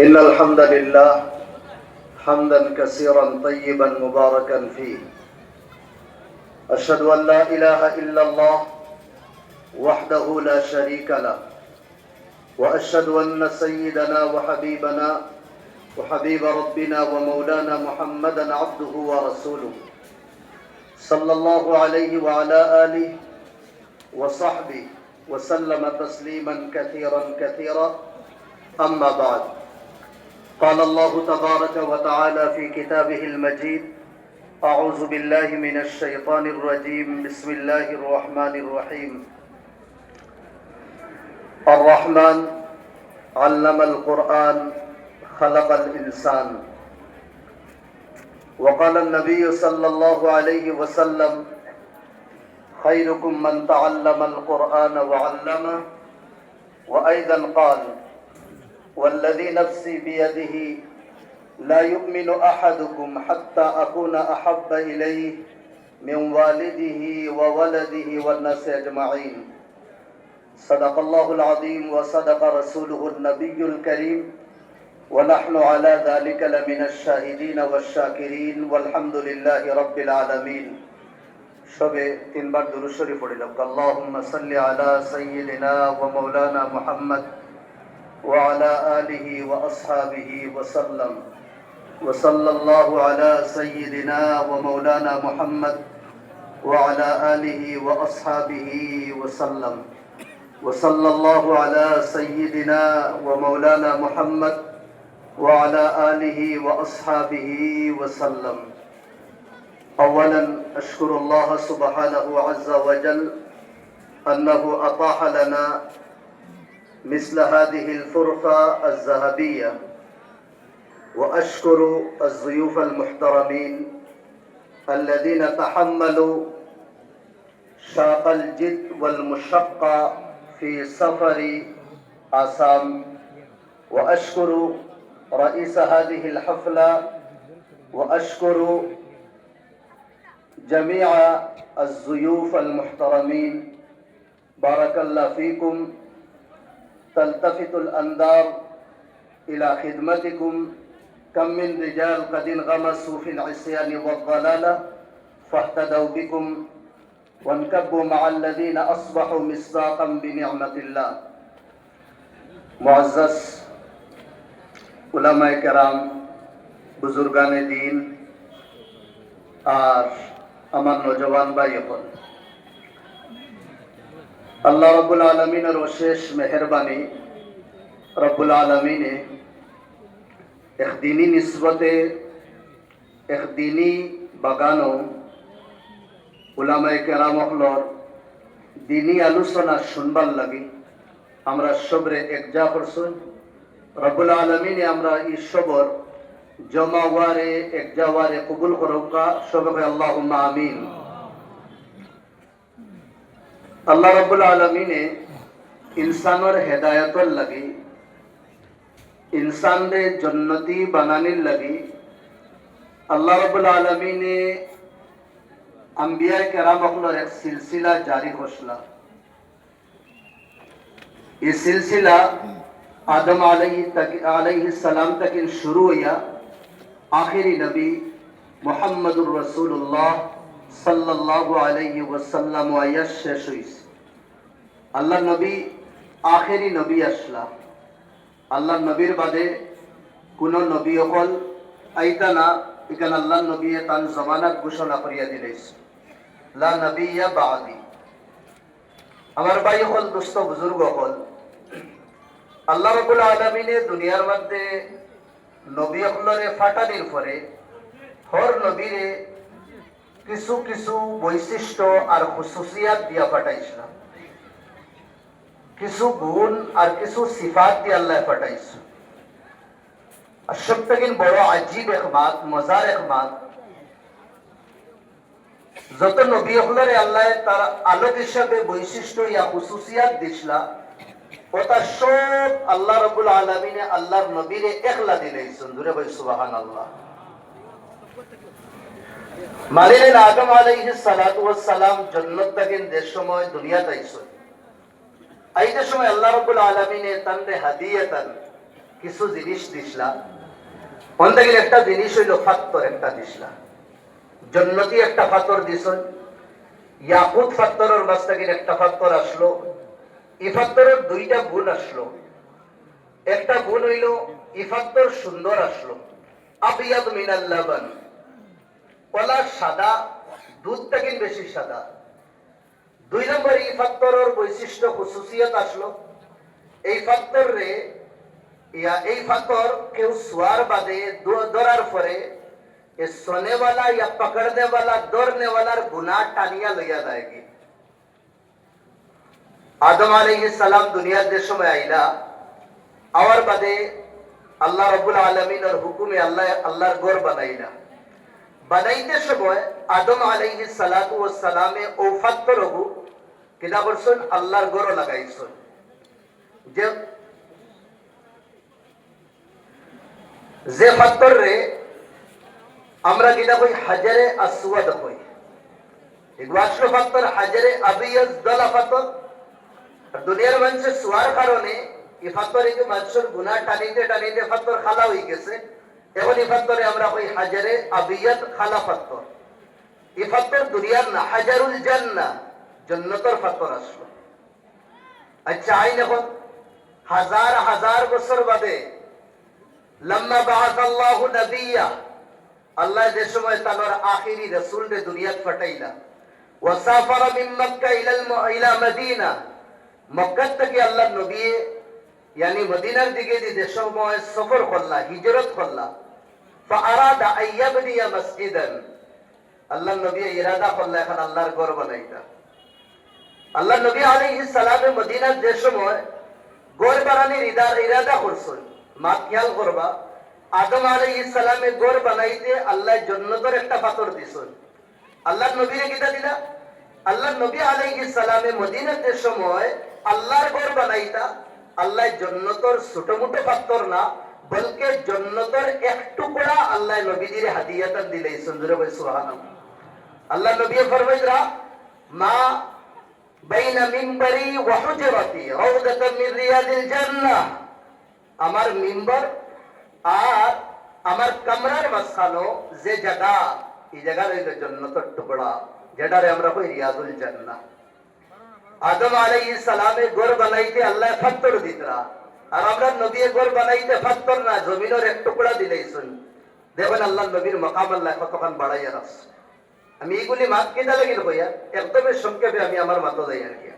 إن الحمد لله حمدا كثيرا طيبا مباركا فيه. أشهد أن لا إله إلا الله وحده لا شريك له. وأشهد أن سيدنا وحبيبنا وحبيب ربنا ومولانا محمدا عبده ورسوله صلى الله عليه وعلى آله وصحبه وسلم تسليما كثيرا كثيرا. أما بعد. قال الله تبارك وتعالى في كتابه المجيد أعوذ بالله من الشيطان الرجيم. بسم الله الرحمن الرحيم. الرحمن علم القرآن خلق الإنسان. وقال النبي صلى الله عليه وسلم خيركم من تعلم القرآن وعلمه وأيضا قال والذي نفسي بيده لا يؤمن أحدكم حتى أكون أحب إليه من والده وولده والناس أجمعين صدق الله العظيم وصدق رسوله النبي الكريم ونحن على ذلك لمن الشاهدين والشاكرين والحمد لله رب العالمين সবে তিনবার দুরূদ শরীফ পড়িলাম আল্লাহুম্মা সাল্লি আলা সাইয়্যিদিনা ওয়া মাওলানা মুহাম্মদ وعلى آله وأصحابه وسلم. وصلى الله على سيدنا ومولانا محمد وعلى آله وأصحابه وسلم. وصلى الله على سيدنا ومولانا محمد وعلى آله وأصحابه وسلم. أولا أشكر الله سبحانه عز وجل أنه أطاح لنا مثل هذه الفرصة الذهبية وأشكر الضيوف المحترمين الذين تحملوا شاق الجد والمشقة في سفر آسام. وأشكر رئيس هذه الحفلة وأشكر جميع الضيوف المحترمين. بارك الله فيكم. تلتفت الأنظار إلى خدمتكم كم من رجال قد انغمسوا في العصيان والضلالة فاهتدوا بكم وانكبوا مع الذين أصبحوا مصداقا بنعمة الله معزز علماء کرام বুজুর্গানে দিন আর আমার নজওয়ান ভাই হল আল্লাহ রবুল আলমিনের অশেষ মেহরবানি রব্বুল আলমিনে এক দিনী নিসবতে এক দিনী বাগানো উলামায় কেরাম হলর দিনী আলোচনা শুনবার লাগি। আমরা সবরে একজা করছুন। রব্বুল আলমিনে আমরা এই সবর জমা ওয়ারে একজা ওয়ারে কবুল করুকা সবে আল্লাহ আমিন। আল্লাহ রব্বুল আলমিনে ইনসানোর হেদায়তর লাগি ইনসানরে জন্নতি বানানির লাগি আল্লাহ রব্বুল আলমিনে আম্বিয়া কেরাম হকলর এক সিলসিলা জারি ঘোষলা এই সিলসিলা আদম আলাইহি আলাইহি সালাম থেকে শুরু হইয়া আখেরি নবী মোহাম্মদুর রসুল্লাহ সাল্লাল্লাহু আলাইহি ওয়াসাল্লাম আয়াস শেষ হইছে। আল্লাহ নবী আখেরি নবী আসলা। আল্লাহ নবীর বাদে কোন নবী অকল আইতা না, এখানে আল্লাহ নবী তান জমানাত ঘোষণা করিয়া দিলেছে। লা নবিয়া বাদি। আমার ভাই হল দুস্থ বুজুর্গ হল আল্লাহ রবুল আলমিনে দুনিয়ার মধ্যে নবী হলরে ফাটানির পরে হর নবীরে কিছু কিছু বৈশিষ্ট্য আর খুশুসিয়াত দিয়া পাঠাইছিলাম। কিছু গুণ আর কিছু সিফাত দিয়ে আল্লাহ পাঠাইছে। আর সব বড় আজীব এক মাত মজার এক মাত যত নবী হলরে আল্লাহ তার আলোক হিসাবে বৈশিষ্ট্য ইয়া খুশুসিয়াত দিছলা ওটা সব আল্লাহ রবুল আলমিনে আল্লাহর নবীরে একলা দিলেইছেন। ধরে ভাই সুবাহান আল্লাহ মালিলেন আদম আলাইহিস সালাতু ওয়াস সালাম জান্নাত থেকে দেশ সময় দুনিয়াতে আইছেন আইতে সময় আল্লাহ রবুল আলমিনে তানরে হাদিয়াতান কিছু জিনিস দিসলা। অন্তগিল একটা জিনিস হইল ফাত্তর একটা দিসলা। জন্নতি একটা ফাতর দিছ ইয়াকুত ফাত্তরের মাস্তাগির একটা ফাত্তর আসলো। ইফাত্তরের দুইটা গুণ আসলো। একটা গুণ হইল ইফাত্তর সুন্দর আসলো। আবিয়াদ মিনাল লাবান। কলা সাদা দুধ থেকে বেশি সাদা। দুই নম্বর এই ফাত্তরের বৈশিষ্ট্য খুশুসিয়ত আসলো। এই ফাত্তরে ইয়া, এই ফাত্তর কেউ সোয়ার বাদে দরার পরে এ সোনেওয়ালা ইয়া পকড়নেওয়ালা দৌড়নেওয়ালার গুণা টানিয়া লইয়া যায়গি। আদম আলাইহিস সালাম দুনিয়ার যে সময় আইলা আওয়ার বাদে আল্লাহ রবুল আলমিনের হুকুমে আল্লাহ আল্লাহর গোর বানাইলা। বানাইতে সময় আদম আলাইহিস সালাতু ওয়াস সালামে ও ফাত্তর হবু কিনা করছেন আল্লাহর গড় লাগাইছেন। যে যে ফাত্তর রে, আমরা কিনা কই হাজারে আসওয়াদ কই। আসলো ফাত্তর হাজারে আবিয়াজ দলা ফাত্তর। আর দুনিয়ার মানুষের শোয়ার কারণে এই ফাত্তর এই মানুষের গুণা টানিতে টানিতে ফাত্তর খালা হয়ে গেছে। এখন এই ফাত্তরে আমরা কই হাজারে আবিয়াত খালা ফাত্তর এই ফাত্তর দুনিয়ার না, হাজারুল জান্না জন্নতর ফাত্তর আসলো আচ্ছা আইন এখন হাজার হাজার বছর বাদে বাহাত আল্লাহ নবিয়া, আল্লাহ যে সময় তানোর আখিরি রসুল রে দুনিয়াত ফাটাইলা ওয়াসাফারা মিন মক্কা ইলাল ইলা মদিনা মক্কা থেকে আল্লাহ নবী, ইয়ানি মদিনার দিকে যে সময় সফর করলা, হিজরত করলা فأراد أن يبني مسجدا আল্লাহ নবী ইরাদা করলা এখন আল্লাহর ঘর বানাইতা আল্লাহ নবী আলাইহিস সালামে মদিনার যে সময় গড় বানানির ইদার ইরাদা করছেন মা খেয়াল করবা আদম আলাইহিস সালামে গড় বানাইতে আল্লাহ জন্নতর একটা পাথর দিছেন আল্লাহ নবীরে কিতা দিলা আল্লাহ নবী আলাইহিস সালামে মদিনার যে সময় আল্লাহর গড় বানাইতা আল্লাহ জন্নতর ছোট মোটো পাথর না বলকে জন্নতর এক টুকরা আল্লাহ নবীজিরে হাদিয়াতান দিলেই সুন্দর ভাই সুবহানাল্লাহ। আল্লাহ নবী ফরমাইরা মা বাইন মিম্বরি ওয়া হুজরাতি রাউদাতাম মিন রিয়াদিল জান্নাহ। আমার মিম্বর আর আমার কামরার মাঝখানো যে জায়গা, এই জায়গা রইল জন্নতর টুকরা, যেটারে আমরা কই রিয়াদুল জান্নাহ। আদম আলাইহিস সালামে গড় বানাইতে আল্লাহ ফাত্তর দিতরা আর আমরা নবী গড় বানাইতে ফাত্তর না, জমিনের এক টুকরা দিলেইছেন দেখবেন আল্লাহ নবীর মকাম আল্লাহ কতক্ষণ বাড়াইয়া রাখছে। আমি এইগুলি মাত কেটা লাগিল কইয়া একদমই সংক্ষেপে আমি আমার মাত যাই আর কি।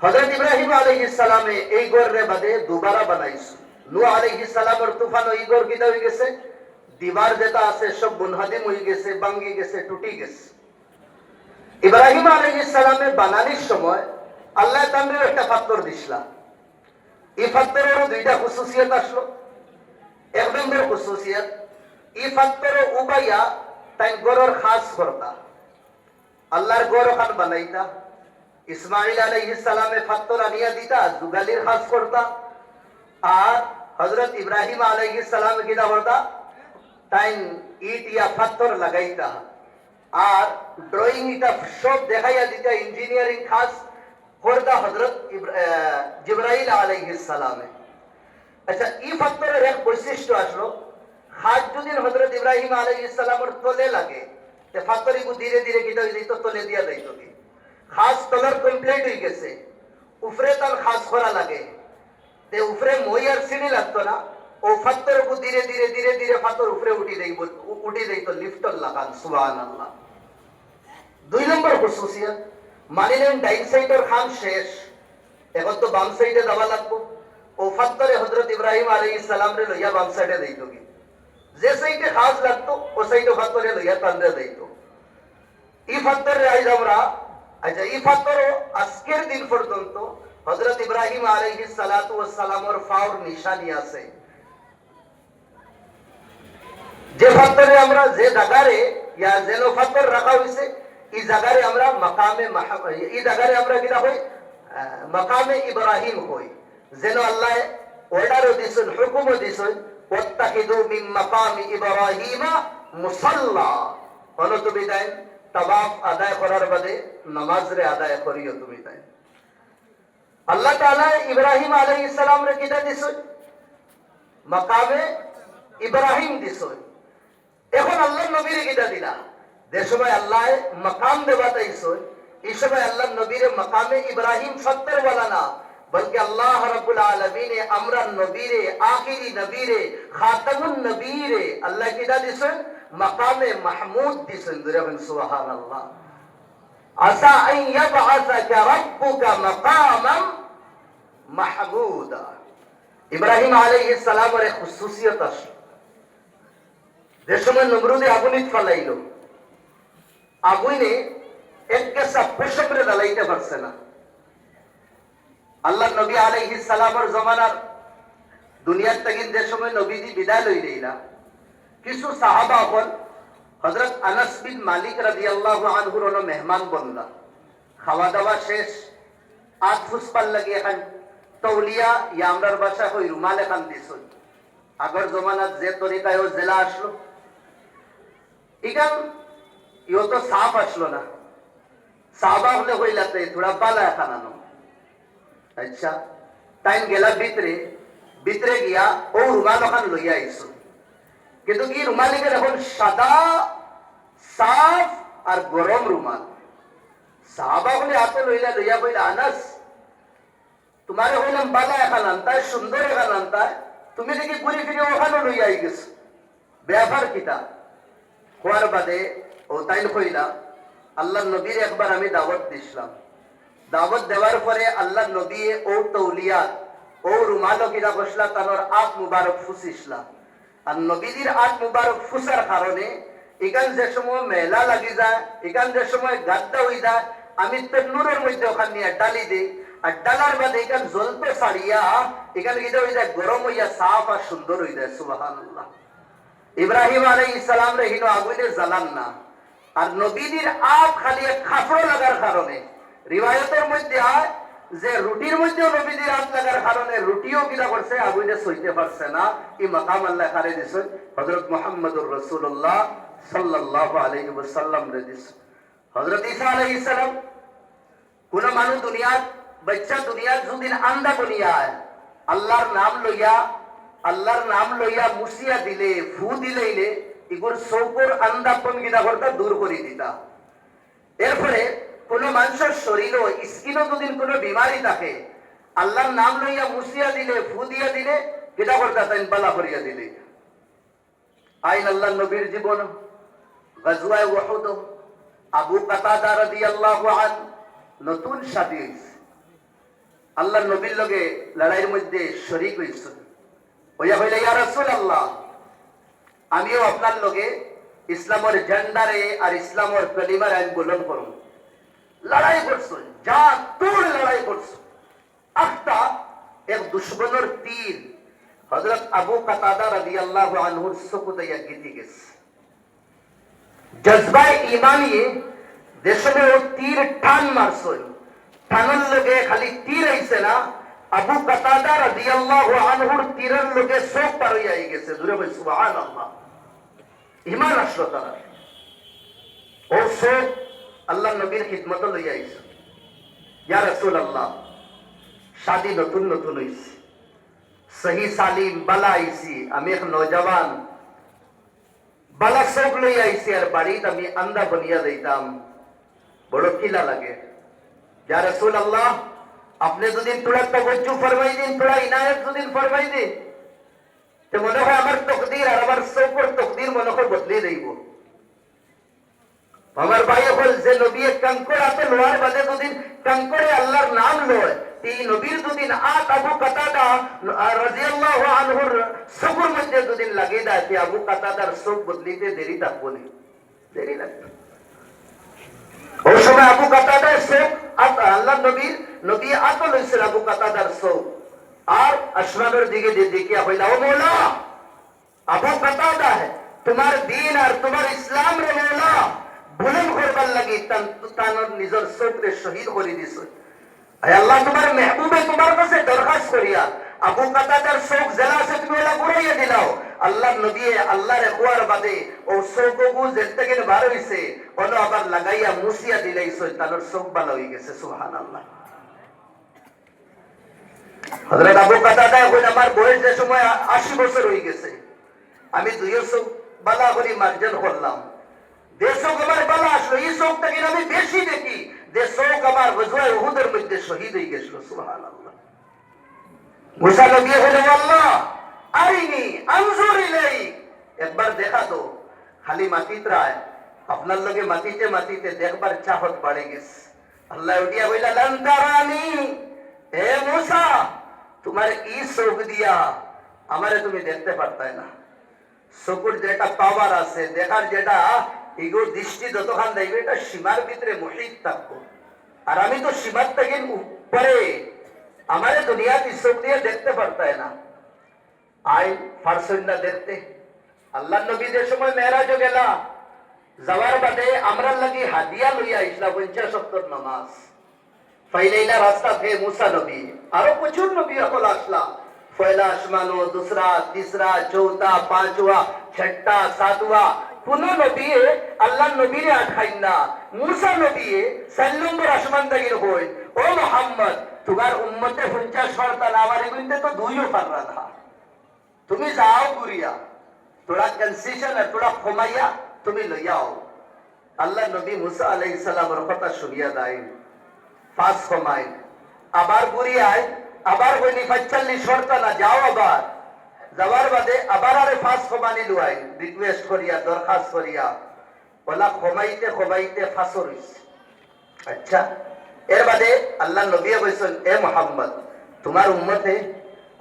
হযরত ইব্রাহিম আলাইহিস সালামে এই গড়রে বাদে দুবারা বানাইছে। নূহ আলাইহিস সালামের তুফান ওই গড় কিটা হয়ে গেছে। দিবার যেটা আছে সব বুনহাদিম হয়ে গেছে, ভাঙ্গি গেছে, টুটি গেছে। ইব্রাহিম আলাইহিস সালামে বানানির সময় আল্লাহ তাআলা একটা পাথর দিছলা এই দুইটা খুশুসিয়ত আসলো। এক নম্বর খুশুসিয়ত এই পাথর উবাইয়া তাই গরর খাস করতা। আল্লাহর গর খান বানাইতা। ইসমাইল আলাইহিস সালামে পাথর আনিয়া দিতা দুগালির খাস করতা। আর হযরত ইব্রাহিম আলাইহিস সালাম কিটা করতা? তাই ইট ইয়া পাথর লাগাইতা। আর ড্রয়িং এটা সব দেখাইয়া দিতা ইঞ্জিনিয়ারিং খাস। করতা হযরত ইব্রা- আহ, জিবরাইল আলাইহিস সালামে আচ্ছা এই পাথরের এক বৈশিষ্ট্য আসলো হাত যদি হযরত ইব্রাহিম আলাইহিস সালামের তলে লাগে তে পাথর ইগু ধীরে ধীরে কিটা হয়ে যাইতো তলে দিয়া যাইতো কি খাস তলার কমপ্লিট হয়ে গেছে উপরে তার খাস করা লাগে তে উপরে মই আর সিঁড়ি লাগতো না ও পাথর উপর ধীরে ধীরে ধীরে ধীরে পাথর উপরে উঠি দেই উঠি দেই তো লিফটর লাগান সুবহানাল্লাহ দুই নম্বর খুশুসিয়ত মানিলেন ডাইন সাইডের খান শেষ। এখন তো বাম সাইডে দেওয়া লাগবো। ও ফাত্তরে হজরত ইব্রাহিম আলাইহিস সালাম রে লইয়া বাম সাইডে দেইতো কি? যে সাইডে খাস লাগতো, ও সাইডে ফাত্তরে লইয়া তান্দে দেইতো এই ফাত্তরে আইজ আমরা আচ্ছা এই ফাত্তর আজকের দিন পর্যন্ত হজরত ইব্রাহিম আলাইহিস সালাতু সালামের ফাওর নিশানি আছে। যে ফাত্তরে আমরা যে জায়গারে ইয়া যেন ফাত্তর রাখা হয়েছে এই আমরা মাকামে এই জায়গারে আমরা কিনা হই? মাকামে ইব্রাহিম হই। যেন আল্লাহ অর্ডারও দিছেন হুকুমও দিছেন মিন ইব্রাহিমা তুমি তাই আদায় করার বাদে নামাজ রে আদায় করিও তুমি তাই আল্লাহ তাআলা ইব্রাহিম আলাইহিস রে কিটা দিছেন? মাকামে ইব্রাহিম দিছই এখন আল্লাহ নবীর গিটা দিলা? যে সময় আল্লাহ মাকাম দেবা তাইছই এই সময় আল্লাহ নবীর মাকামে ইব্রাহিম সত্তর বলা না। বলকে আল্লাহ রাব্বুল আলামিনে আমরা নবীরে, আখিরি নবীরে, খাতামুন নবীরে আল্লাহ কিটা দিছেন? মাকামে মাহমুদ দিছেন। দুরাবেন সুবহানাল্লাহ। আসা আন ইয়াবআসাকা রাব্বুকা মাকামান মাহমুদা। ইব্রাহিম আলাইহিস সালামের খুসুসিয়ত আছে যে সময় নমরুদে আগুনিত ফালাইল আগুনে এক কেসা পুষকরে দালাইতে পারছে না। আল্লাহ নবী আলাইহিস সালামের জমানার দুনিয়ার থেকে যে সময় নবীজি বিদায় লই লইলা, কিছু সাহাবা হল হযরত আনাস বিন মালিক রাদিয়াল্লাহু আনহুর হলো মেহমান বন্দা। খাওয়া দাওয়া শেষ আজ ফুসপাল লাগে এখন তৌলিয়া ইয়া আমরার বাসা হই রুমাল এখান দিছুন। আগর জমানাত যে তরিকায় জেলা আসলো। ইগান ইও তো সাপ আসলো না। সাবা হলে হইলাতে থোড়া বালা এখন আনো আচ্ছা টাইম গেলা ভিতরে। ভিতরে গিয়া ও রুমাল ওখান লইয়া আইসো। কিন্তু কি রুমালিকে এখন সাদা সাফ আর গরম রুমাল? সাহাবা বলে হাতে লইলা লইয়া বইলা, আনাস, তোমারে হইলাম বালা এখান আনতায় সুন্দর এখান আনতায় তুমি দেখি ঘুরে ফিরে ওখানে লইয়া আই গেছো ব্যাপার কিতা? হওয়ার বাদে ও তাইল আল্লাহ নবীর একবার আমি দাওয়াত দিছিলাম। দাওয়াত দেওয়ার পরে আল্লাহ নবী ও ও বসলা মুবারক ফুসিসলা। আর মুবারক ফুসার কারণে এখান যে সময় মেলা লাগি যায় এখান যে সময় গাদ্দা যায়, আমি তন্নুরের মধ্যে নিয়ে ডালি দিই। আর ডালার বাদে এখান জ্বলতে সারিয়া এখান গিয়ে হয়ে যায় গরম হইয়া সাফ আর সুন্দর হয়ে যায় সুবাহান ইব্রাহিম আলাই ইসলাম রে হিনো আগুনে জ্বালান না। আর নবীদের আপ খালি খাফড়ো লাগার কারণে। রিবায়তের মধ্যে হয় যে রুটির মধ্যেও নবীদের হাত লাগার কারণে রুটিও কিনা করছে আগুনে সইতে পারছে না এই মাকাম আল্লাহ খারে দিছেন? হজরত মোহাম্মদুর রসুল্লাহ সাল্লাহ আলহি ওসাল্লাম রে দিছেন। হজরত ঈসা আলাইহিস সালাম, কোন মানুষ দুনিয়াত বাচ্চা দুনিয়াত যদিন আন্দা বনিয়ায় আল্লাহর নাম লইয়া, আল্লাহর নাম লইয়া মুসিয়া দিলে, ফু দিলেইলে ইগুর সৌকর আন্দাপন গিনা ঘরটা দূর করে দিতা। এরপরে কোন মানুষের শরীর স্কিনও যদি কোনো বিমারি থাকে। আল্লাহর নাম লইয়া মুসিয়া দিলে, ফু দিয়া দিলে কেটা করতা তাই বালা করিয়া দিলে। আইন আল্লাহ নবীর জীবন। গজওয়ায় ওয়াহুদ। আবু কাতাদা রাদিয়াল্লাহু আন, নতুন হইছে। আল্লাহ নবীর লগে লড়াইয়ের মধ্যে শরীক হইছে। হইয়া হইলে ইয়া রাসূলুল্লাহ আমিও আপনার লোকে ইসলামের ঝান্ডারে আর ইসলামের কলিমার আন্দোলন করুন লড়াই করছ, যা তোর লড়াই করছ। একটা এক দুশ্মনের তীর হযরত আবু কাতাদা রাদিয়াল্লাহু আনহুর সুকুতাইয়া গিতি গেছে। জজবায় ইমানিয়ে দেশে ও তীর টান মারছই টানের লগে খালি তীর আইছে না, আবু কাতাদা রাদিয়াল্লাহু আনহুর তীরের লোকে সব পার হইয়া গেছে। দূরে বল সুবহানাল্লাহ। ইমান আসলো তারা। ও সব আল্লাহ নবীর খিদমত লইয়া আইছে। ইয়া রাসূলুল্লাহ, শাদি নতুন নতুন হইছে। সহি সালিম, বালা আইছি, আমি এক নৌজওয়ান বালা সব লই আইছি, আর বাড়িতে আমি আন্দা বনিয়া দিতাম বড় কিলা লাগে। যা রসুল আল্লাহ আপনি যদি তোরা তবজ্জু ফরমাই দিন তোরা ইনায়ত যদি ফরমাই দিন তো মনে হয় আমার তকদির আর আমার সৌকর তকদির মনে হয় বদলে দেব আমার ভাই হল যে নবী কঙ্কর আছে লোয়ার বাদে দুদিন, কঙ্করে আল্লাহর নাম লয়। এই নবীর দুদিন আত আবু কাতাদা রাদিয়াল্লাহু আনহুর মধ্যে দুদিন লাগে দেয় তে আবু কাতাদার সব বদলিতে দেরি থাকব না। দেরি লাগবে ওই সময় আবু কাতাদার সব আল্লাহ নবীর, নবী আতল হয়েছিল আবু কাতাদার সব হইলা, ও মৌলা, আবু है তোমার দিন আর তোমার ইসলাম রে মৌলা বুলন করবার লাগি নিজের চোখরে শহীদ করে দিছ। আল্লাহ, তোমার মেহবুবে তোমার কাছে দরখাস্ত করিয়া, আবু কাতাদার শোক জেলা আছে, তুমি ওলা ঘুরাইয়া দিলাও। আল্লাহ নবী আল্লাহর হুয়ার বাদে ও শোকগু জেল থেকে বার হইছে ওনো আবার লাগাইয়া মুসিয়া দিলাইছ তানোর শোক ভালো হয়ে গেছে, সুবহানাল্লাহ। একবার দেখা তো, খালি মাটিত রায়, আপনার লগে মাটিতে মাটিতে দেখবার চাহত বাড়ে গেছে। আল্লাহ উঠিয়া বইলা লন্তারানি হে মুসা তোমার ই চোখ দিয়া আমারে তুমি দেখতে পারতাই না। চকুর যেটা পাওয়ার আছে, দেখার যেটা ইগো দৃষ্টি যতক্ষণ দেখবে এটা সীমার ভিতরে মহিত থাকব। আর আমি তো সীমার থেকে উপরে, আমারে দুনিয়াতে চোখ দিয়ে দেখতে পারতাই না। আই ফারসন্না দেখতে। আল্লাহ নবী সময় মেয়েরাজ গেলা, যাওয়ার বাদে আমরা লাগি হাদিয়া লইয়া ইসলা পঞ্চাশ সত্তর নামাজ। फैलेला रास्ता थे मूसा नबी आरो प्रचुर नबी अकोल असला पहला आसमानो दूसरा तीसरा चौथा पांचवा छठा सातवा কোন নবী আল্লাহ নবীর আঠাইন না। মুসা নবী চার নম্বর আসমান দাগির হই ও মোহাম্মদ, তোমার উম্মতে পঞ্চাশ সরকার আমার এগুলিতে তো দুইও পাররা না তুমি যাও ঘুরিয়া তোরা কনসেশন আর তোরা কমাইয়া তুমি লইয়াও। আল্লাহ নবী মুসা আলাইহিস কথা শুনিয়া দায় পাঁচ কমাই আবার গুরিয়ায় আবার হইনি পঁয়তাল্লিশ শর্তা না যাও আবার। যাওয়ার বাদে আবার আরে পাঁচ কমানি লুয়াই রিকোয়েস্ট করিয়া, দরখাস্ত করিয়া। ওলা কমাইতে কমাইতে ফাঁসর আচ্ছা এর বাদে আল্লাহ নবী কইছেন, এ মোহাম্মদ, তোমার উম্মতে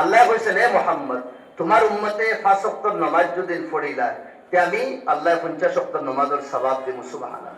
আল্লাহ কইছেন, এ মোহাম্মদ, তোমার উম্মতে পাঁচ ওয়াক্ত নামাজ যদি পড়িলা তে আমি আল্লাহ পঞ্চাশ ওয়াক্ত নামাজের সওয়াব দিমু, সুবহানাল্লাহ।